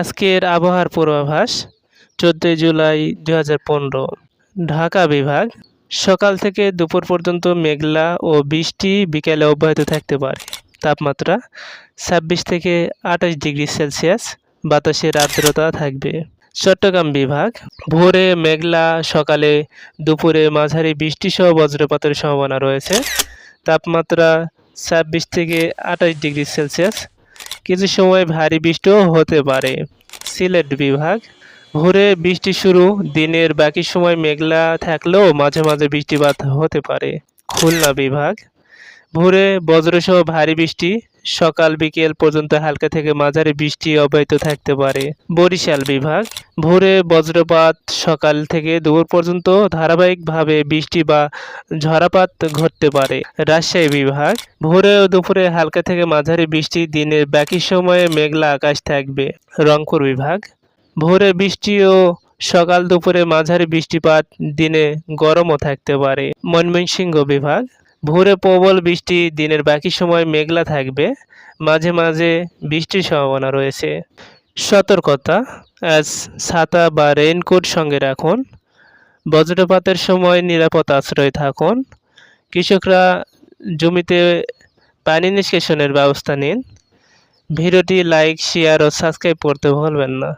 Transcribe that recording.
আজকের আবহাওয়ার পূর্বাভাস, চোদ্দোই জুলাই দু হাজার পনেরো। ঢাকা বিভাগ, সকাল থেকে দুপুর পর্যন্ত মেঘলা ও বৃষ্টি বিকেলে অব্যাহত থাকতে পারে। তাপমাত্রা ছাব্বিশ থেকে আঠাশ ডিগ্রি সেলসিয়াস বাতাসের আর্দ্রতা থাকবে। চট্টগ্রাম বিভাগ, ভোরে মেঘলা, সকালে দুপুরে মাঝারি বৃষ্টিসহ বজ্রপাতের সম্ভাবনা রয়েছে। তাপমাত্রা ছাব্বিশ থেকে আঠাশ ডিগ্রি সেলসিয়াস কিছু সময় ভারী বৃষ্টিও হতে পারে। সিলেট বিভাগ, ভোরে বৃষ্টি শুরু, দিনের বাকি সময় মেঘলা থাকলেও মাঝে মাঝে বৃষ্টিপাত হতে পারে। খুলনা বিভাগ, ভোরে বজ্রসহ ভারী বৃষ্টি সকাল বিকেল পর্যন্ত হালকা থেকে মাঝারি বৃষ্টি অব্যাহত থাকতে পারে। বরিশাল বিভাগ, ভোরে বজ্রপাত, সকাল থেকে দুপুর পর্যন্ত ধারাবাহিকভাবে বৃষ্টি বা ঝরাপাত ঘটতে পারে। রাজশাহী বিভাগ, ভোরে ও দুপুরে হালকা থেকে মাঝারি বৃষ্টি দিনের বাকি সময়ে মেঘলা আকাশ থাকবে। রংপুর বিভাগ, ভোরে বৃষ্টি ও সকাল দুপুরে মাঝারি বৃষ্টিপাত, দিনে গরমও থাকতে পারে। ময়মনসিংহ বিভাগ ভোরে প্রবল বৃষ্টি, দিনের বাকি সময় মেঘলা থাকবে, মাঝে মাঝে বৃষ্টির সম্ভাবনা রয়েছে। সতর্কতা, আজ ছাতা বা রেইনকোট সঙ্গে রাখুন। বজ্রপাতের সময় নিরাপদ আশ্রয় থাকুন। কৃষকরা জমিতে পানি নিষ্কাশনের ব্যবস্থা নিন। ভিডিওটি লাইক শেয়ার ও সাবস্ক্রাইব করতে ভুলবেন না।